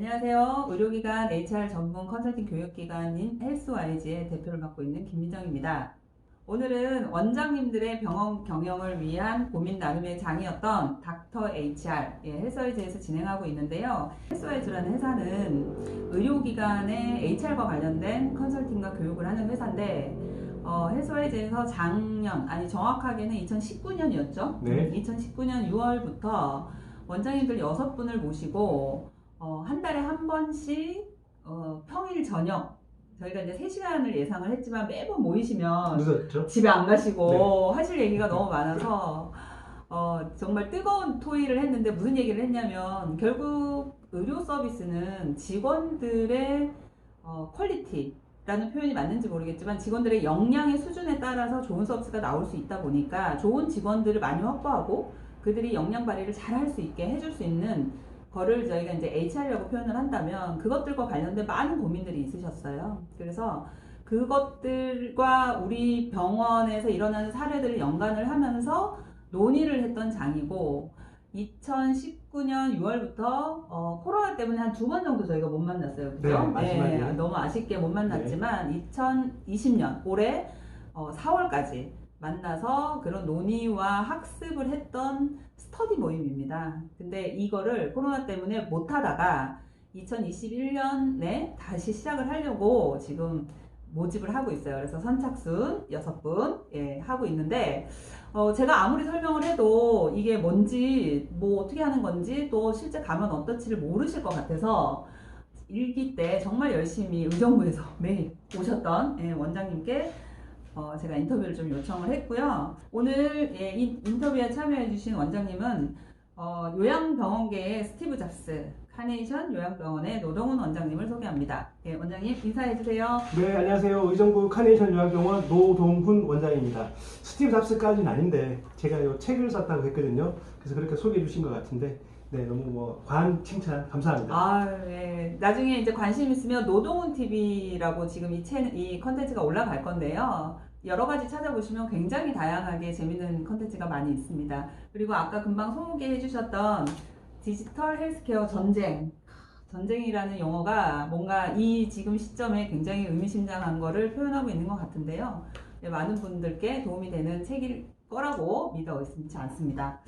안녕하세요. 의료기관 HR 전문 컨설팅 교육기관인 헬스와이즈의 대표를 맡고 있는 김민정입니다. 오늘은 원장님들의 병원 경영을 위한 고민 나눔의 장이었던 닥터 HR, 예, 헬스와이즈에서 진행하고 있는데요. 헬스와이즈라는 회사는 의료기관의 HR과 관련된 컨설팅과 교육을 하는 회사인데, 어, 헬스와이즈에서 작년, 아니 정확하게는 2019년이었죠? 네. 2019년 6월부터 원장님들 6분을 모시고 어, 한 달에 한 번씩 어, 평일 저녁 저희가 이제 3시간을 예상을 했지만 매번 모이시면 늦었죠? 집에 안 가시고 네. 하실 얘기가 너무 많아서 어, 정말 뜨거운 토의를 했는데 무슨 얘기를 했냐면 결국 의료 서비스는 직원들의 어, 퀄리티라는 표현이 맞는지 모르겠지만 직원들의 역량의 수준에 따라서 좋은 서비스가 나올 수 있다 보니까 좋은 직원들을 많이 확보하고 그들이 역량 발휘를 잘 할 수 있게 해줄 수 있는 거를 저희가 이제 HR이라고 표현을 한다면 그것들과 관련된 많은 고민들이 있으셨어요. 그래서 그것들과 우리 병원에서 일어나는 사례들을 연관을 하면서 논의를 했던 장이고 2019년 6월부터 어, 코로나 때문에 한 두 번 정도 저희가 못 만났어요. 그죠? 네, 마지막에. 너무 아쉽게 못 만났지만 2020년 올해 어, 4월까지 만나서 그런 논의와 학습을 했던 스터디 모임입니다. 근데 이거를 코로나 때문에 못 하다가 2021년에 다시 시작을 하려고 지금 모집을 하고 있어요. 그래서 선착순 6분 예, 하고 있는데 어, 제가 아무리 설명을 해도 이게 뭔지 뭐 어떻게 하는 건지 또 실제 가면 어떨지를 모르실 것 같아서 일기 때 정말 열심히 의정부에서 매일 오셨던 예, 원장님께 어, 제가 인터뷰를 좀 요청을 했고요. 오늘 예, 이 인터뷰에 참여해주신 원장님은 어, 요양병원계의 스티브 잡스, 카네이션 요양병원의 노동훈 원장님을 소개합니다. 예, 원장님 인사해주세요. 네, 안녕하세요. 의정부 카네이션 요양병원 노동훈 원장입니다. 스티브 잡스까지는 아닌데 제가 이 책을 썼다고 했거든요. 그래서 그렇게 소개해 주신 것 같은데 네, 너무 뭐 과한 칭찬 감사합니다. 아, 예. 나중에 이제 관심 있으면 노동훈 TV라고 지금 이 채, 이 컨텐츠가 올라갈 건데요. 여러 가지 찾아보시면 굉장히 다양하게 재밌는 컨텐츠가 많이 있습니다. 그리고 아까 금방 소개해 주셨던 디지털 헬스케어 전쟁. 전쟁이라는 용어가 뭔가 이 지금 시점에 굉장히 의미심장한 거를 표현하고 있는 것 같은데요. 네, 많은 분들께 도움이 되는 책일 거라고 믿어 의심치 않습니다.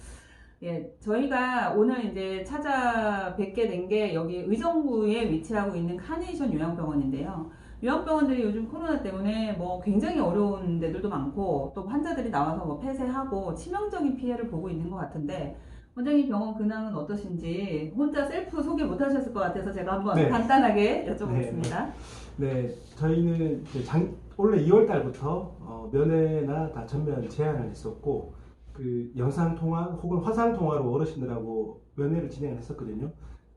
예, 저희가 오늘 이제 찾아뵙게 된 게 여기 의정부에 위치하고 있는 카네이션 요양병원인데요. 요양병원들이 요즘 코로나 때문에 뭐 굉장히 어려운 데들도 많고 또 환자들이 나와서 뭐 폐쇄하고 치명적인 피해를 보고 있는 것 같은데 원장님 병원 근황은 어떠신지 혼자 셀프 소개 못 하셨을 것 같아서 제가 한번 네. 간단하게 여쭤보겠습니다. 네, 저희는 이제 장, 원래 2월 달부터 어, 면회나 다 전면 제한을 했었고 그 영상 통화 혹은 화상 통화로 어르신들하고 면회를 진행을 했었거든요.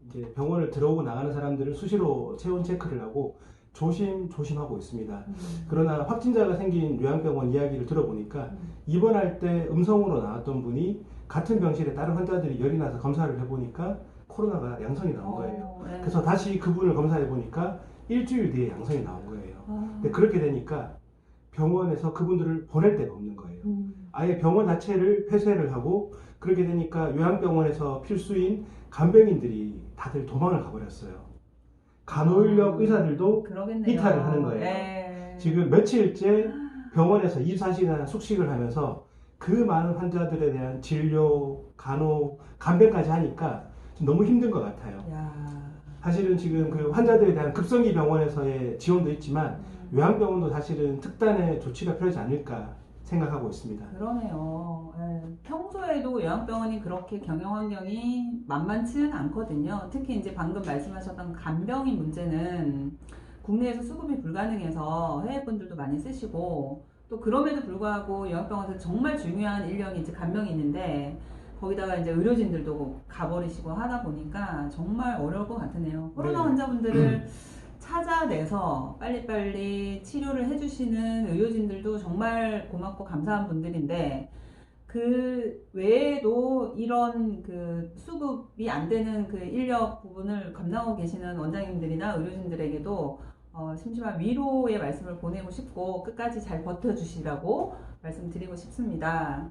이제 병원을 들어오고 나가는 사람들을 수시로 체온 체크를 하고 조심 조심하고 있습니다. 음. 그러나 확진자가 생긴 요양병원 이야기를 들어보니까 음. 입원할 때 음성으로 나왔던 분이 같은 병실에 다른 환자들이 열이 나서 검사를 해보니까 코로나가 양성이 나온 거예요. 어, 네. 그래서 다시 그분을 검사해 보니까 일주일 뒤에 양성이 나온 거예요. 아, 근데 그렇게 되니까 병원에서 그분들을 보낼 데가 없는 거예요. 음. 아예 병원 자체를 폐쇄를 하고 그렇게 되니까 요양병원에서 필수인 간병인들이 다들 도망을 가버렸어요. 간호인력 아. 의사들도 그러겠네요. 이탈을 하는 거예요. 네. 지금 며칠째 병원에서 24시간 숙식을 하면서 그 많은 환자들에 대한 진료, 간호, 간병까지 하니까 좀 너무 힘든 것 같아요. 야. 사실은 지금 그 환자들에 대한 급성기 병원에서의 지원도 있지만 요양병원도 사실은 특단의 조치가 필요하지 않을까 생각하고 있습니다. 그러네요. 예. 평소에도 요양병원이 그렇게 경영 환경이 만만치는 않거든요. 특히 이제 방금 말씀하셨던 간병인 문제는 국내에서 수급이 불가능해서 해외 분들도 많이 쓰시고 또 그럼에도 불구하고 요양병원에서 정말 중요한 인력이 이제 간병인인데 거기다가 이제 의료진들도 가버리시고 하다 보니까 정말 어려울 것 같으네요. 코로나 네. 환자분들을 찾아내서 빨리빨리 치료를 해주시는 의료진들도 정말 고맙고 감사한 분들인데 그 외에도 이런 그 수급이 안 되는 그 인력 부분을 감당하고 계시는 원장님들이나 의료진들에게도 어, 심심한 위로의 말씀을 보내고 싶고 끝까지 잘 버텨주시라고 말씀드리고 싶습니다.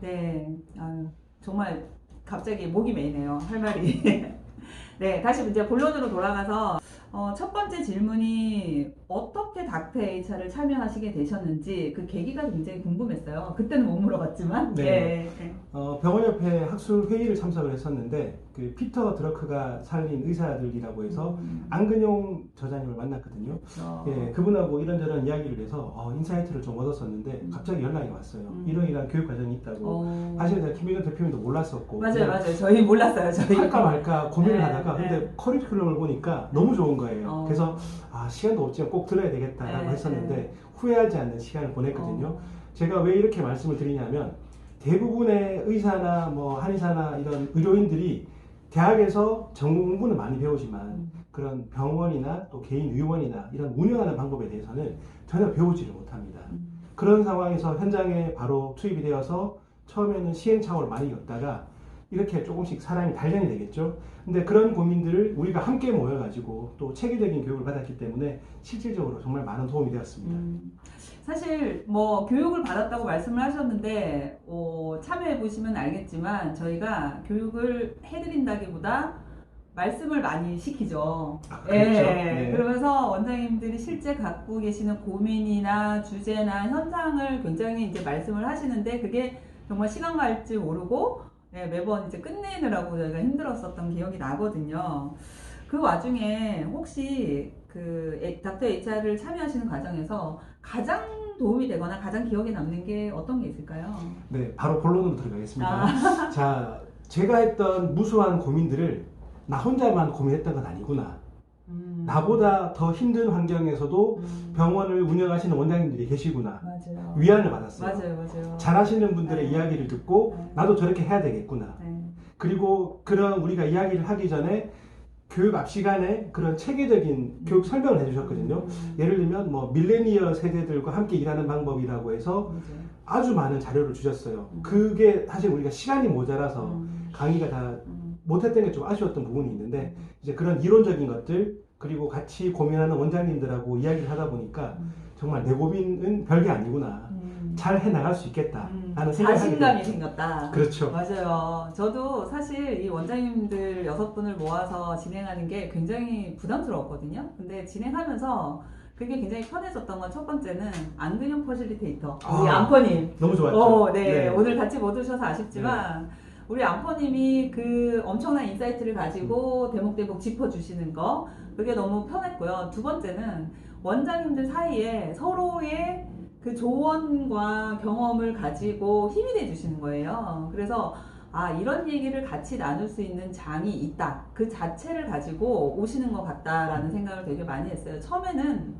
네, 아유, 정말 갑자기 목이 메이네요. 할 말이. 네, 다시 이제 본론으로 돌아가서 어, 첫 번째 질문이 어떻게 닥터 H를 참여하시게 되셨는지 그 계기가 굉장히 궁금했어요. 그때는 못 물어봤지만. 네. 예, 예. 어, 병원협회 학술 회의를 참석을 했었는데 그 피터 드러크가 살린 의사들이라고 해서 음, 안근용 저자님을 만났거든요. 그렇죠. 예, 그분하고 이런저런 이야기를 해서 어, 인사이트를 좀 얻었었는데 음. 갑자기 연락이 왔어요. 음. 이런 이런 교육 과정이 있다고. 어, 사실 제가 김민현 대표님도 몰랐었고 맞아요, 맞아요. 저희 몰랐어요. 저희. 할까 말까 고민을 네, 하다가 네. 근데 커리큘럼을 보니까 너무 좋은 거예요. 어. 그래서 아 시간도 없지만 꼭 들어야 되겠다라고 네, 했었는데 후회하지 않는 시간을 보냈거든요. 어, 제가 왜 이렇게 말씀을 드리냐면 대부분의 의사나 뭐 한의사나 이런 의료인들이 대학에서 전공 공부는 많이 배우지만 음, 그런 병원이나 또 개인 의원이나 이런 운영하는 방법에 대해서는 전혀 배우지를 못합니다. 음, 그런 상황에서 현장에 바로 투입이 되어서 처음에는 시행착오를 많이 겪다가 이렇게 조금씩 사람이 단련이 되겠죠. 근데 그런 고민들을 우리가 함께 모여가지고 또 체계적인 교육을 받았기 때문에 실질적으로 정말 많은 도움이 되었습니다. 음. 사실 뭐 교육을 받았다고 말씀을 하셨는데 어, 참여해 보시면 알겠지만 저희가 교육을 해드린다기보다 말씀을 많이 시키죠. 아, 그렇죠. 예, 네. 그러면서 원장님들이 실제 갖고 계시는 고민이나 주제나 현상을 굉장히 이제 말씀을 하시는데 그게 정말 시간 갈지 모르고 네, 매번 이제 끝내느라고 저희가 힘들었었던 기억이 나거든요. 그 와중에 혹시 그 에- 닥터 HR을 참여하시는 과정에서 가장 도움이 되거나 가장 기억에 남는 게 어떤 게 있을까요? 네, 바로 본론으로 들어가겠습니다. 아. 자, 제가 했던 무수한 고민들을 나 혼자만 고민했던 건 아니구나. 음. 나보다 더 힘든 환경에서도 음. 병원을 운영하시는 원장님들이 계시구나. 맞아요. 위안을 받았어요. 맞아요, 맞아요. 잘하시는 분들의 네. 이야기를 듣고 네. 나도 저렇게 해야 되겠구나. 네. 그리고 그런 우리가 이야기를 하기 전에 교육 앞 시간에 그런 체계적인 교육 설명을 해주셨거든요. 음. 예를 들면 뭐 밀레니얼 세대들과 함께 일하는 방법이라고 해서 맞아요. 아주 많은 자료를 주셨어요. 음. 그게 사실 우리가 시간이 모자라서 음. 강의가 다 음. 못했던 게 좀 아쉬웠던 부분이 있는데 이제 그런 이론적인 것들 그리고 같이 고민하는 원장님들하고 이야기를 하다 보니까 음. 정말 내 고민은 별게 아니구나. 음. 잘 해나갈 수 있겠다. 음. 라는 생각이 자신감이. 생겼다. 그렇죠. 맞아요. 저도 사실 이 원장님들 여섯 분을 모아서 진행하는 게 굉장히 부담스러웠거든요. 근데 진행하면서 그게 굉장히 편해졌던 건 첫 번째는 안근형 퍼실리테이터 우리 아, 안퍼님. 너무 좋았죠. 어, 네. 오늘 같이 못 오셔서 아쉽지만 네. 우리 안퍼님이 그 엄청난 인사이트를 가지고 대목대목 짚어주시는 거 그게 너무 편했고요. 두 번째는 원장님들 사이에 서로의 그 조언과 경험을 가지고 힘이 돼 주시는 거예요. 그래서 아 이런 얘기를 같이 나눌 수 있는 장이 있다. 그 자체를 가지고 오시는 것 같다라는 생각을 되게 많이 했어요. 처음에는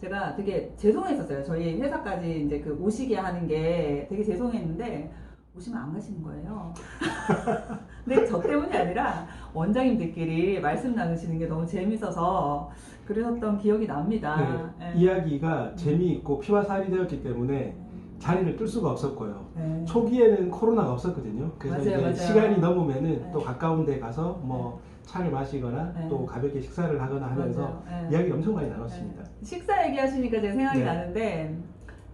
제가 되게 죄송했었어요. 저희 회사까지 이제 그 오시게 하는 게 되게 죄송했는데 오시면 안 가시는 거예요. 근데 저 때문이 아니라 원장님들끼리 말씀 나누시는 게 너무 재밌어서 그러셨던 기억이 납니다. 네, 예. 이야기가 재미있고 피와 살이 되었기 때문에 자리를 뜰 수가 없었고요. 네. 초기에는 코로나가 없었거든요. 그래서 맞아요, 이제 맞아요. 시간이 넘으면은 네. 또 가까운 데 가서 뭐 차를 마시거나 네. 또 가볍게 식사를 하거나 하면서 맞아요. 예. 이야기를 엄청 많이 나눴습니다. 식사 얘기하시니까 제가 생각이 네. 나는데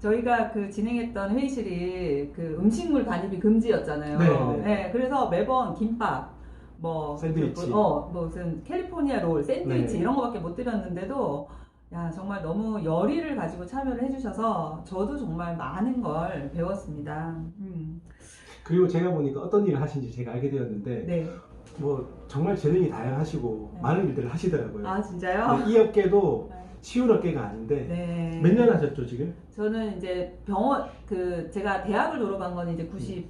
저희가 그 진행했던 회의실이 그 음식물 반입이 금지였잖아요. 네, 네. 그래서 매번 김밥, 뭐 샌드위치. 그, 어, 뭐 무슨 캘리포니아 롤, 샌드위치 네. 이런 거밖에 못 드렸는데도 야 정말 너무 열의를 가지고 참여를 해주셔서 저도 정말 많은 걸 배웠습니다. 음. 그리고 제가 보니까 어떤 일을 하신지 제가 알게 되었는데 네. 뭐 정말 재능이 다양하시고 네. 많은 일들을 하시더라고요. 아 진짜요? 네, 이 업계도 쉬운 업계가 아닌데 네. 몇 년 하셨죠 지금? 저는 이제 병원 그 제가 대학을 졸업한 건 이제 90.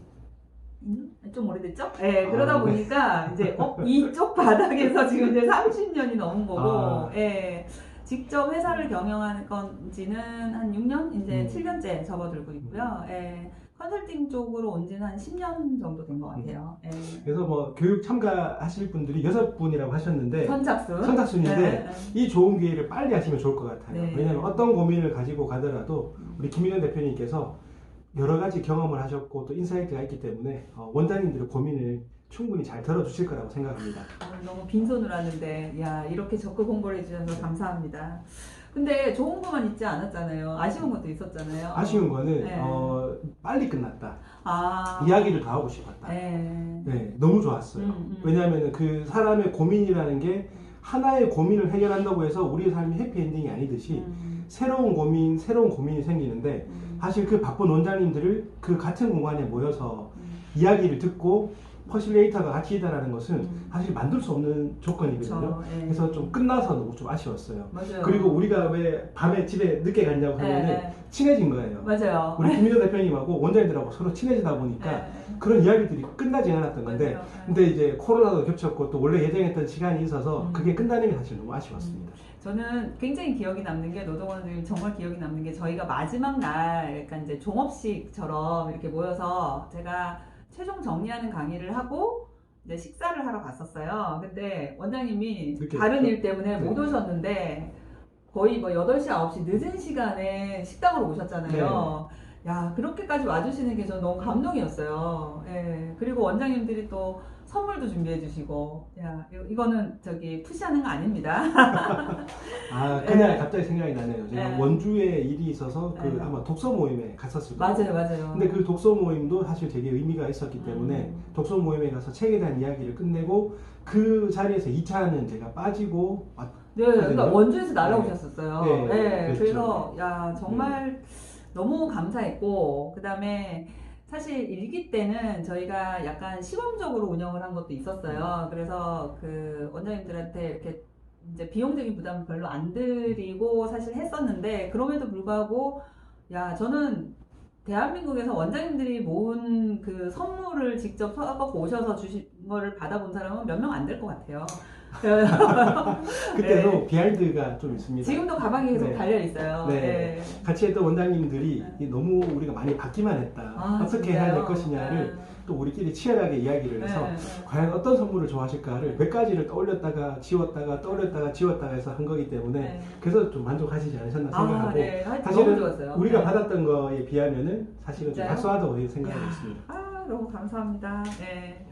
좀 오래됐죠? 네, 그러다 아, 네. 보니까 이제 어, 이쪽 바닥에서 지금 이제 30년이 넘은 거고, 아. 예, 직접 회사를 경영하는 건지는 한 6년, 이제 음. 7년째 접어들고 있고요. 예, 컨설팅 쪽으로 온 지는 한 10년 정도 된 것 같아요. 예. 그래서 뭐 교육 참가하실 분들이 여섯 분이라고 하셨는데 선착순. 선착순인데 네, 이 좋은 기회를 빨리 하시면 좋을 것 같아요. 네. 왜냐하면 어떤 고민을 가지고 가더라도 우리 김민현 대표님께서 여러 가지 경험을 하셨고 또 인사이트가 있기 때문에 어, 원장님들의 고민을 충분히 잘 들어주실 거라고 생각합니다. 오늘 너무 빈손으로 왔는데 야 이렇게 적극 홍보를 해주셔서 감사합니다. 근데 좋은 것만 있지 않았잖아요. 아쉬운 것도 있었잖아요. 아쉬운 거는 네. 어, 빨리 끝났다. 아. 이야기를 더 하고 싶었다. 네. 네, 너무 좋았어요. 음, 음. 왜냐하면 그 사람의 고민이라는 게 하나의 고민을 해결한다고 해서 우리의 삶이 해피엔딩이 아니듯이 음, 새로운 고민, 새로운 고민이 생기는데 음, 사실 그 바쁜 원장님들을 그 같은 공간에 모여서 음. 이야기를 듣고 퍼실레이터가 같이 있다라는 것은 음. 사실 만들 수 없는 조건이거든요. 그렇죠. 예. 그래서 좀 끝나서 너무 좀 아쉬웠어요. 맞아요. 그리고 우리가 왜 밤에 집에 늦게 갔냐고 네, 하면은 네. 친해진 거예요. 맞아요. 우리 김민호 대표님하고 원장님들하고 서로 친해지다 보니까 네. 그런 이야기들이 끝나지 않았던 건데 맞아요. 네. 근데 이제 코로나도 겹쳤고 또 원래 예정했던 시간이 있어서 음. 그게 끝나는 게 사실 너무 아쉬웠습니다. 저는 굉장히 기억이 남는 게 노동원님 정말 기억이 남는 게 저희가 마지막 날 약간 이제 종업식처럼 이렇게 모여서 제가 최종 정리하는 강의를 하고 이제 식사를 하러 갔었어요. 근데 원장님이 늦게 다른? 일 때문에 못 네. 오셨는데 거의 뭐 8시, 9시 늦은 시간에 식당으로 오셨잖아요. 네. 야, 그렇게까지 와주시는 게 저는 너무 감동이었어요. 예. 그리고 원장님들이 또 선물도 준비해 주시고, 야, 이거- 이거는 저기 푸시하는 거 아닙니다. 아 그날 네. 갑자기 생각이 나네요. 제가 네. 원주에 일이 있어서 그 네. 아마 독서 모임에 갔었을 거예요. 맞아요, 맞아요. 근데 그 독서 모임도 사실 되게 의미가 있었기 때문에 음. 독서 모임에 가서 책에 대한 이야기를 끝내고 그 자리에서 2차는 제가 빠지고 왔- 네, 그러니까 하거든요. 원주에서 날아오셨었어요. 네, 네, 그랬죠. 그래서 야 정말 너무 감사했고 그 다음에 사실 일기 때는 저희가 약간 시범적으로 운영을 한 것도 있었어요. 그래서 그 원장님들한테 이렇게 이제 비용적인 부담을 별로 안 드리고 사실 했었는데 그럼에도 불구하고 야 저는 대한민국에서 원장님들이 모은 그 선물을 직접 써갖고 오셔서 주신 거를 받아본 사람은 몇 명 안 될 것 같아요. 그때도 네. 비하인드가 좀 있습니다. 지금도 가방에 계속 네. 달려 있어요. 네. 같이 했던 원장님들이 이 너무 우리가 많이 받기만 했다. 아, 어떻게 진짜요? 해야 될 것이냐를 또 우리끼리 치열하게 이야기를 네. 해서 네. 과연 어떤 선물을 좋아하실까를 몇 가지를 떠올렸다가 지웠다가 떠올렸다가 지웠다가 해서 한 거기 때문에 네. 그래서 좀 만족하시지 않으셨나 생각하고 아, 네. 사실은. 우리가 네. 받았던 거에 비하면은 사실은 좀 진짜요? 학수하다고 생각하고 이야. 있습니다. 아, 너무 감사합니다. 네.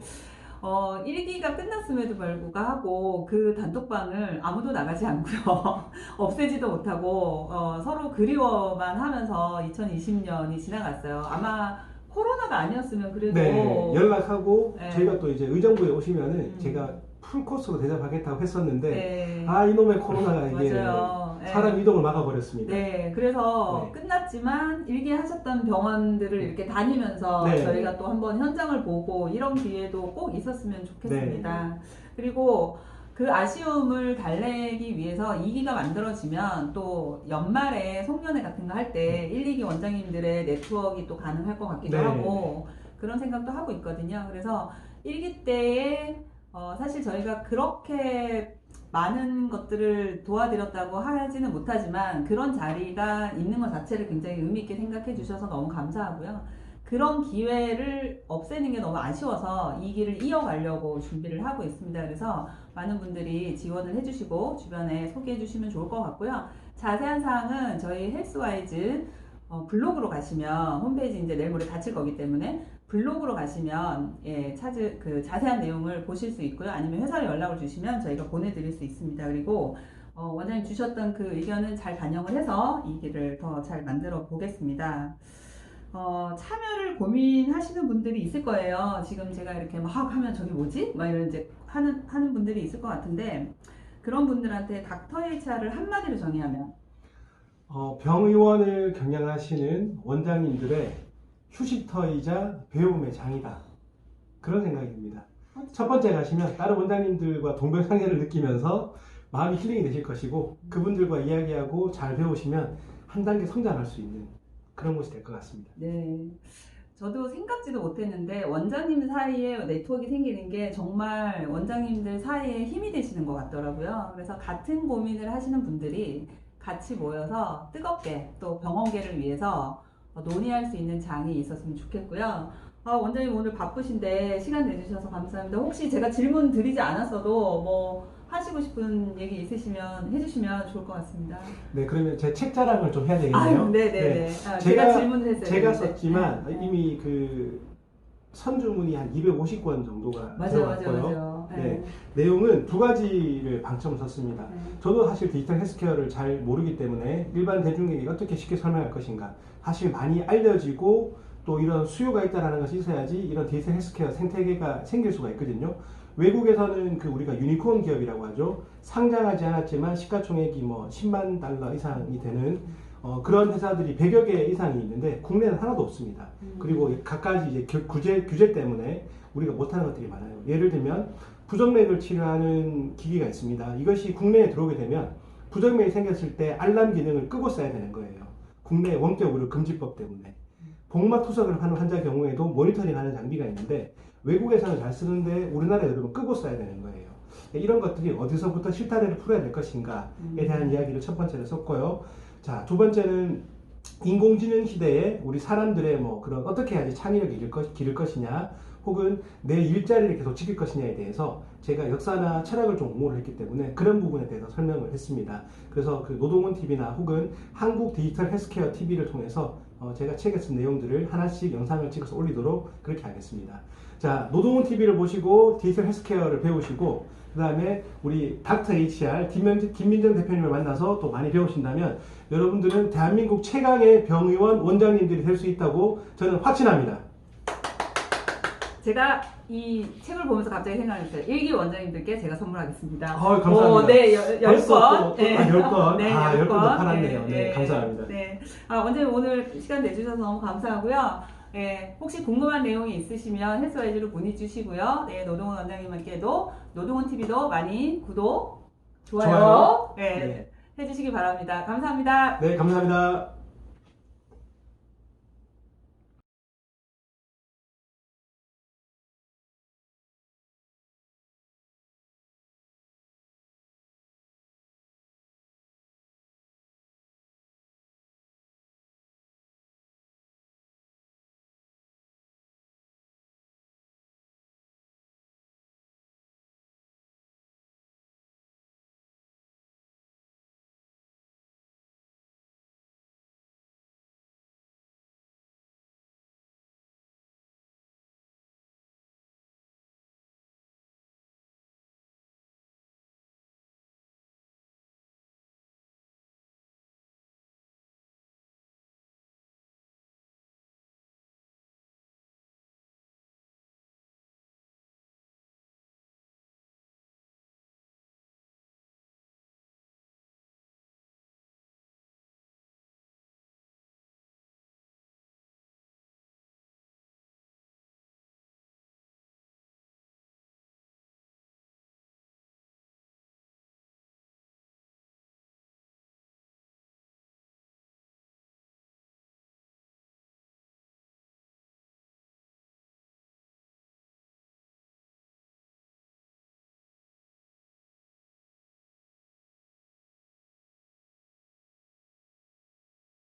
어, 1기가 끝났음에도 불구하고 그 단톡방을 아무도 나가지 않고요. 없애지도 못하고 어, 서로 그리워만 하면서 2020년이 지나갔어요. 아마 코로나가 아니었으면 그래도 네, 연락하고 네. 저희가 또 이제 의정부에 오시면은 음. 제가 풀 코스로 대접하겠다고 했었는데 네. 아 이놈의 코로나가 이게 맞아요. 네. 사람 이동을 막아버렸습니다. 네, 그래서 네. 끝났지만 일기 하셨던 병원들을 이렇게 다니면서 네. 저희가 또 한번 현장을 보고 이런 기회도 꼭 있었으면 좋겠습니다. 네. 그리고 그 아쉬움을 달래기 위해서 2기가 만들어지면 또 연말에 송년회 같은 거 할 때 1, 2기 원장님들의 네트워크가 또 가능할 것 같기도 네. 하고 그런 생각도 하고 있거든요. 그래서 1기 때에 어, 사실 저희가 그렇게 많은 것들을 도와드렸다고 하지는 못하지만 그런 자리가 있는 것 자체를 굉장히 의미 있게 생각해 주셔서 너무 감사하고요. 그런 기회를 없애는 게 너무 아쉬워서 이 길을 이어가려고 준비를 하고 있습니다. 그래서 많은 분들이 지원을 해주시고 주변에 소개해 주시면 좋을 것 같고요. 자세한 사항은 저희 헬스와이즈 어, 블로그로 가시면 홈페이지 이제 내일 모레 닫힐 거기 때문에 블로그로 가시면 예, 찾을 그 자세한 내용을 보실 수 있고요. 아니면 회사로 연락을 주시면 저희가 보내드릴 수 있습니다. 그리고 어, 원장님 주셨던 그 의견은 잘 반영을 해서 이 길을 더 잘 만들어 보겠습니다. 어, 참여를 고민하시는 분들이 있을 거예요. 지금 제가 이렇게 막 하면 저게 뭐지? 막 이런 이제 하는, 하는 분들이 있을 것 같은데 그런 분들한테 닥터 HR을 한마디로 정의하면 어, 병의원을 경영하시는 원장님들의 휴식터이자 배움의 장이다. 그런 생각이 듭니다. 첫 번째 가시면 다른 원장님들과 동병상련을 느끼면서 마음이 힐링이 되실 것이고 그분들과 이야기하고 잘 배우시면 한 단계 성장할 수 있는 그런 곳이 될 것 같습니다. 네. 저도 생각지도 못했는데 원장님 사이에 네트워크가 생기는 게 정말 원장님들 사이에 힘이 되시는 것 같더라고요. 그래서 같은 고민을 하시는 분들이 같이 모여서 뜨겁게 또 병원계를 위해서 논의할 수 있는 장이 있었으면 좋겠고요. 아, 원장님 오늘 바쁘신데 시간 내주셔서 감사합니다. 혹시 제가 질문 드리지 않았어도 뭐 하시고 싶은 얘기 있으시면 해주시면 좋을 것 같습니다. 네, 그러면 제 책 자랑을 좀 해야 아, 되겠네요. 네 네네. 아, 제가- 질문을 했어요. 제가 네. 썼지만 네. 이미 그 선주문이 한 250권 정도가 맞아요, 맞아요, 들어갔고요. 맞아요. 네. 내용은 두 가지를 방점을 섰습니다. 네. 저도 사실 디지털 헬스케어를 잘 모르기 때문에 일반 대중에게 어떻게 쉽게 설명할 것인가 사실 많이 알려지고 또 이런 수요가 있다는 것이 있어야지 이런 디지털 헬스케어 생태계가 생길 수가 있거든요. 외국에서는 그 우리가 유니콘 기업이라고 하죠. 상장하지 않았지만 시가총액이 뭐 10만 달러 이상이 되는 어, 그런 회사들이 100여 개 이상이 있는데 국내는 하나도 없습니다. 음. 그리고 각가지 이제 규- 규제, 규제 때문에 우리가 못하는 것들이 많아요. 예를 들면 부정맥을 치료하는 기기가 있습니다. 이것이 국내에 들어오게 되면 부정맥이 생겼을 때 알람 기능을 끄고 써야 되는 거예요. 국내 원격으로 금지법 때문에. 복막 투석을 하는 환자 경우에도 모니터링하는 장비가 있는데 외국에서는 잘 쓰는데 우리나라에 여러분 끄고 써야 되는 거예요. 이런 것들이 어디서부터 실타래를 풀어야 될 것인가에 음. 대한 이야기를 첫 번째로 썼고요. 자, 두 번째는 인공지능 시대에 우리 사람들의 뭐 그런 어떻게 해야지 기를, 것, 기를 것이냐 혹은 내 일자리를 계속 지킬 것이냐에 대해서 제가 역사나 철학을 좀 옹호를 했기 때문에 그런 부분에 대해서 설명을 했습니다. 그래서 그 노동원 TV나 혹은 한국 디지털 헬스케어 TV를 통해서 어, 제가 책에 쓴 내용들을 하나씩 영상을 찍어서 올리도록 그렇게 하겠습니다. 자, 노동원 TV를 보시고 디지털 헬스케어를 배우시고 그 다음에 우리 닥터 HR 김민정, 김민정 대표님을 만나서 또 많이 배우신다면 여러분들은 대한민국 최강의 병의원 원장님들이 될 수 있다고 저는 확신합니다. 제가 이 책을 보면서 갑자기 생각났어요. 일기 원장님들께 제가 선물하겠습니다. 어, 감사합니다. 오, 네, 열, 열 벌써 건. 또- 또- 아, 열 건? 네, 아, 열열 건도 건. 팔았네요. 네, 감사합니다. 네. 아, 원장님 오늘 시간 내주셔서 너무 감사하고요. 예, 혹시 궁금한 내용이 있으시면 헬스와이즈로 문의 주시고요. 네, 노동원 원장님께도 노동원 TV도 많이 구독, 좋아요, 좋아요. 네, 네. 해주시기 바랍니다. 감사합니다. 네, 감사합니다.